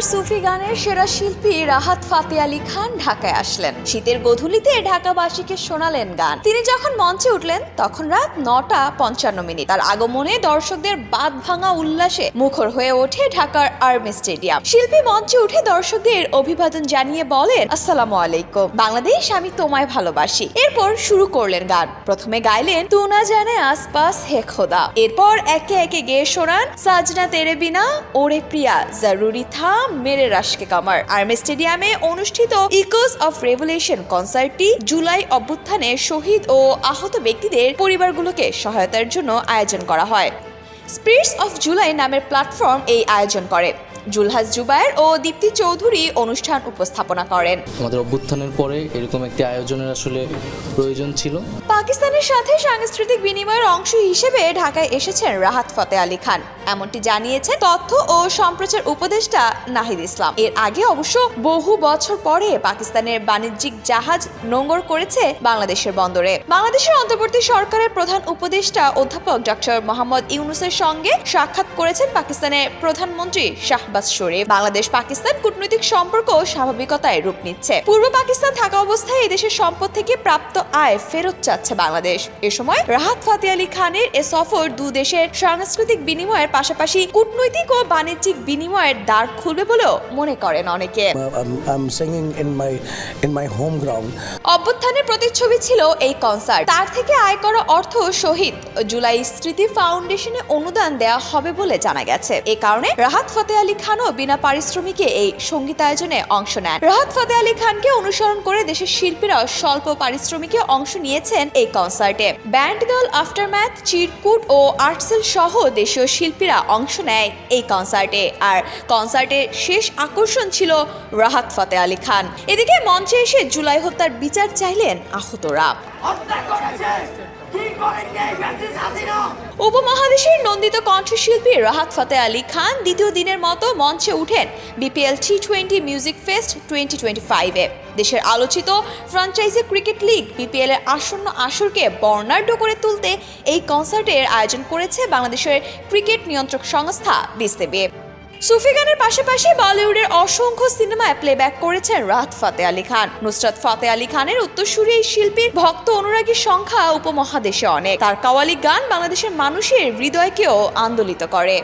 পাকিস্তানের সেরা শিল্পী রাহাত ফাতে আলী খান ঢাকায় আসলেন। শীতের গধূলিতে ঢাকাবাসীকে শোনালেন গান। তিনি যখন মঞ্চে উঠলেন, তখন রাত নটা পঞ্চান্ন মিনিট। তার আগমনে দর্শকদের বাদ ভাঙা উল্লাসে মুখর হয়ে ওঠে ঢাকার আর্মি স্টেডিয়াম। শিল্পী মঞ্চে উঠে দর্শকদের অভিবাদন জানিয়ে বলেন, আসসালামু আলাইকুম। বাংলাদেশ আমি তোমায় ভালোবাসি। এরপর শুরু করলেন গান। প্রথমে গাইলেন তু না জানে আসপাস হে খোদা। এরপর একে একে গেয়ে শোনান, সাজনা তেরে বিনা, ওরে প্রিয়া, জরুরি থা মেরে রাশকে কামার। আর্মি স্টেডিয়ামে অনুষ্ঠিত ইকোস অফ রেভুলেশন কনসার্টটি জুলাই অভ্যুত্থানে শহীদ ও আহত ব্যক্তিদের পরিবারগুলোকে সহায়তার জন্য আয়োজন করা হয়। স্পিরিটস অফ জুলাই নামের প্ল্যাটফর্ম এই আয়োজন করে। জুলহাস জুবায়ের ও দীপ্তি চৌধুরী অনুষ্ঠান উপস্থাপনা করেন। আমাদের অভ্যুত্থানের পরে এরকম একটি আয়োজনের আসলে প্রয়োজন ছিল। পাকিস্তানের সাথে সাংস্কৃতিক বিনিময়ের অংশ হিসেবে ঢাকায় এসেছেন রাহাত ফতে আলী খান। এমনটি জানিয়েছেন তথ্য ও সম্প্রচার উপদেষ্টা নাহিদ ইসলাম। এর আগে অবশ্য বহু বছর পরে পাকিস্তানের বাণিজ্যিক জাহাজ নোঙ্গর করেছে বাংলাদেশের বন্দরে। বাংলাদেশের অন্তর্বর্তী সরকারের প্রধান উপদেষ্টা অধ্যাপক ডক্টর মোহাম্মদ ইউনুসের সঙ্গে সাক্ষাৎ করেছেন পাকিস্তানের প্রধানমন্ত্রী শাহবাজ শরীফ বাংলাদেশ পাকিস্তান কূটনৈতিক সম্পর্ক স্বাভাবিকতায় রূপ নিচ্ছে। পূর্ব পাকিস্তান থাকা অবস্থায় এদেশের সম্পদ থেকে প্রাপ্ত আয় ফেরত চাচ্ছে বাংলাদেশ। এ সময় রাহাত ফাতে আলী খানের এ সফর দু দেশের সাংস্কৃতিক বিনিময়ের পাশাপাশি কূটনৈতিক ও বাণিজ্যিক বিনিময়ের দ্বার খুলবে বলেও মনে করেন অনেকে. অভ্যুত্থানের প্রতিচ্ছবি ছিল এই কনসার্ট। তার থেকে আয় করা অর্থ শহীদ। জুলাই স্মৃতি ফাউন্ডেশনে অনুদান দেওয়া হবে বলে জানা গেছে। এ কারণে রাহাত ফতে আলী খানও বিনা পারিশ্রমিকে এই সঙ্গীতায়োজনে অংশ নেন। রাহাত ফতে আলী খানকে অনুসরণ করে দেশের শিল্পীরাও স্বল্প পারিশ্রমিকে অংশ নিয়েছেন এই কনসার্টে। ব্যান্ড দল আফটারম্যাথ, চিরকুট ও আর্টসেল সহ দেশীয় শিল্পীরা অংশ নেয় এই কনসার্টে। আর কনসার্টের শেষ আকর্ষণ ছিল রাহাত ফতে আলী খান। এদিকে মঞ্চে এসে জুলাই হত্যার বিচার চাইলেন আহতরা। উপমহাদেশের নন্দিত কণ্ঠশিল্পী রাহাত ফতে আলী খান দ্বিতীয় দিনের মতো মঞ্চে উঠেন BPL T twenty music fest twenty twenty ফাইভে দেশের আলোচিত ফ্রাঞ্চাইজি ক্রিকেট লিগ বিপিএল এর আসন্ন আসরকে বর্ণাঢ্য করে তুলতে এই কনসার্টের আয়োজন করেছে বাংলাদেশের ক্রিকেট নিয়ন্ত্রক সংস্থা বিসিবি সুফি গানের পাশাপাশি বলিউডের অসংখ্য সিনেমায় প্লেব্যাক করেছেন রাত ফাতে আলী খান। নুসরাত ফাতে আলী খানের উত্তরসূরি এই শিল্পীর ভক্ত অনুরাগীর সংখ্যা উপমহাদেশে অনেক। তার কাওয়ালি গান বাংলাদেশের মানুষের হৃদয়কেও আন্দোলিত করে।